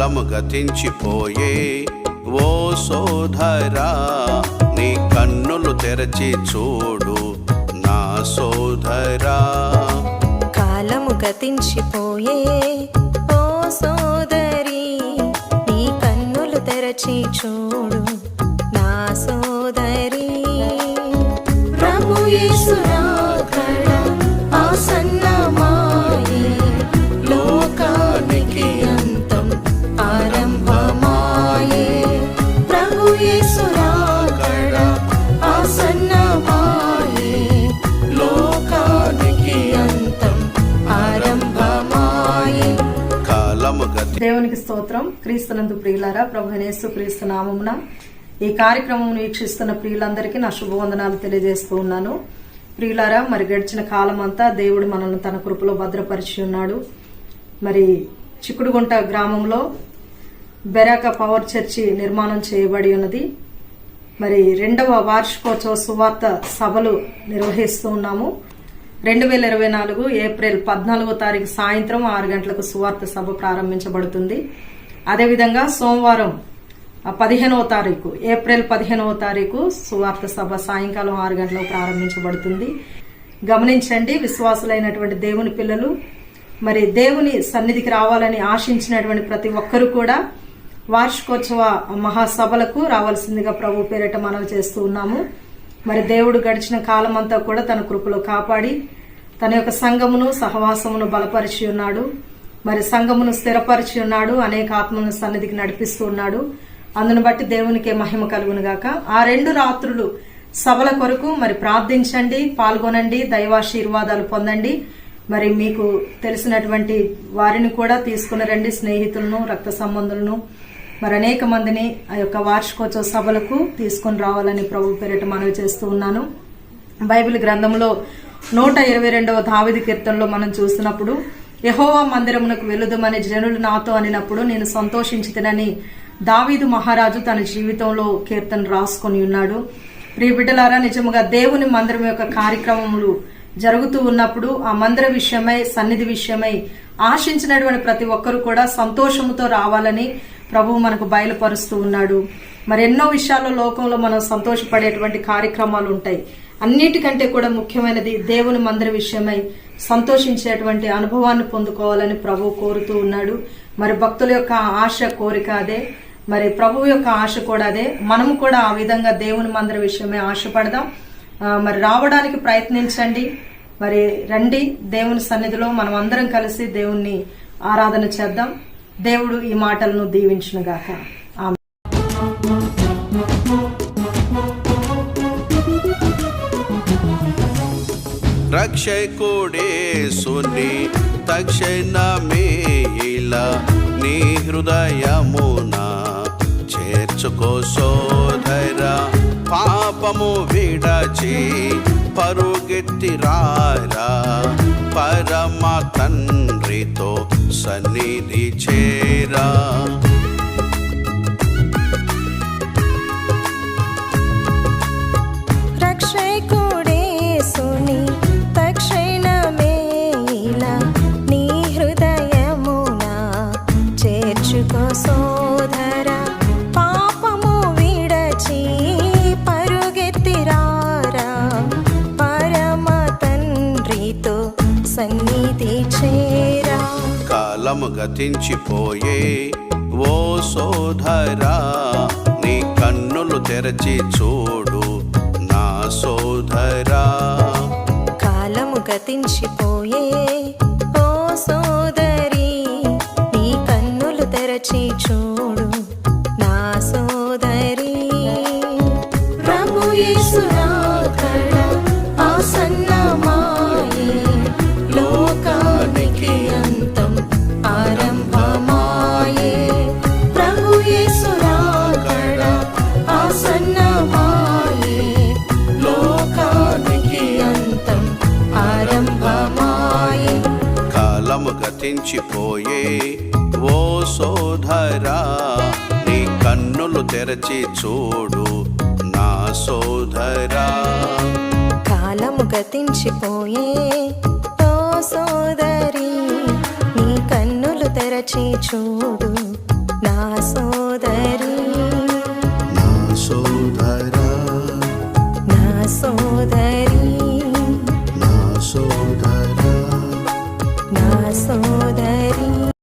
కాలము గతించిపోయే ఓ సోదరా నీ కన్నులు తెరచి చూడు నా సోదరా. కాలము గతించిపోయే ఓ సోదరి నీ కన్నులు తెరచి చూడు దేవునికి స్తోత్రం. క్రీస్తునందు ప్రియులారా ప్రభునేసు క్రీస్తు నామమున ఈ కార్యక్రమం వీక్షిస్తున్న ప్రియులందరికీ నా శుభవందనాలు తెలియజేస్తూ ఉన్నాను. ప్రియులారా మరి గడిచిన కాలం అంతా దేవుడు మనల్ని తన కృపలో భద్రపరిచి ఉన్నాడు. మరి చిక్కుడుగుంట గ్రామంలో బెరాక పవర్ చర్చి నిర్మాణం చేయబడి ఉన్నది. మరి రెండవ వార్షికోత్సవ సువార్త సభలు నిర్వహిస్తూ ఉన్నాము. రెండు వేల ఇరవై నాలుగు ఏప్రిల్ పద్నాలుగో తారీఖు సాయంత్రం ఆరు గంటలకు సువార్త సభ ప్రారంభించబడుతుంది. అదేవిధంగా సోమవారం పదిహేనవ తారీఖు ఏప్రిల్ పదిహేనవ తారీఖు సువార్త సభ సాయంకాలం ఆరు గంటలకు ప్రారంభించబడుతుంది. గమనించండి విశ్వాసులైనటువంటి దేవుని పిల్లలు మరి దేవుని సన్నిధికి రావాలని ఆశించినటువంటి ప్రతి ఒక్కరూ కూడా వార్షికోత్సవ మహాసభలకు రావాల్సిందిగా ప్రభు పేరిట మనవి చేస్తూ ఉన్నాము. మరి దేవుడు గడిచిన కాలం అంతా కూడా తన కృపలో కాపాడి తన యొక్క సంఘమును సహవాసమును బలపరిచి ఉన్నాడు. మరి సంఘమును స్థిరపరిచి ఉన్నాడు. అనేక ఆత్మలను సన్నిధికి నడిపిస్తూ ఉన్నాడు. అందును బట్టి దేవునికే మహిమ కలుగును గాక. ఆ రెండు రాత్రులు సభల కొరకు మరి ప్రార్థించండి పాల్గొనండి దైవాశీర్వాదాలు పొందండి. మరి మీకు తెలిసినటువంటి వారిని కూడా తీసుకుని రండి స్నేహితులను రక్త సంబంధులను. మరి అనేక మందిని ఆ యొక్క వార్షికోత్సవ సభలకు తీసుకొని రావాలని ప్రభు పేరిట మనవి చేస్తూ ఉన్నాను. బైబిల్ గ్రంథంలో నూట ఇరవై రెండవ దావిది కీర్తనలో మనం చూసినప్పుడు యహోవా మందిరమునకు వెళుదమని జనులు నాతో అనినప్పుడు నేను సంతోషించుతనని దావీదు మహారాజు తన జీవితంలో కీర్తన రాసుకొని ఉన్నాడు. ప్రియ బిడ్డలారా నిజముగా దేవుని మందిరం యొక్క కార్యక్రమములు జరుగుతూ ఉన్నప్పుడు ఆ మందిర విషయమై సన్నిధి విషయమై ఆశించినటువంటి ప్రతి ఒక్కరు కూడా సంతోషముతో రావాలని ప్రభువు మనకు బయలుపరుస్తూ ఉన్నాడు. మరి ఎన్నో విషయాల్లో లోకంలో మనం సంతోషపడేటువంటి కార్యక్రమాలు ఉంటాయి. అన్నిటికంటే కూడా ముఖ్యమైనది దేవుని మందిర విషయమై సంతోషించేటువంటి అనుభవాన్ని పొందుకోవాలని ప్రభు కోరుతూ ఉన్నాడు. మరి భక్తుల యొక్క ఆశ కోరిక అదే. మరి ప్రభువు యొక్క ఆశ కూడా అదే. మనము కూడా ఆ విధంగా దేవుని మందిర విషయమై ఆశపడదాం. మరి రావడానికి ప్రయత్నించండి. మరి రండి దేవుని సన్నిధిలో. మనం అందరం కలిసి దేవుణ్ణి ఆరాధన చేద్దాం. దేవుడు ఈ మాటలను దీవించునుగాక. ఆమె రక్షకుడేసుని తక్షణమే ఇలా నీ హృదయమున చేర్చుకో సోదర. పాపము విడచి పరుగెత్తిరారా. పరమ తండ్రితో సన్నిధి చేరా. రక్షకుడేసుని చేర్చుకో సోదర. కాలము గతించిపోయే. ఓ సోదరా నీ కన్నులు తెరచి చూడు నా సోదరా. కాలము గతించిపోయే. ఓ సోదరి నీ కన్నులు తెరచి చూడు నా సోదరి. ప్రభు యేసు హరించిపోయే ఓ సోదరా నీ కన్నులు తెరచి చూడు నా సోదరా. కాలము గతించిపోయే ఓ సోదరి నీ కన్నులు తెరచి చూడు నా సోదరి. నా సోదరి.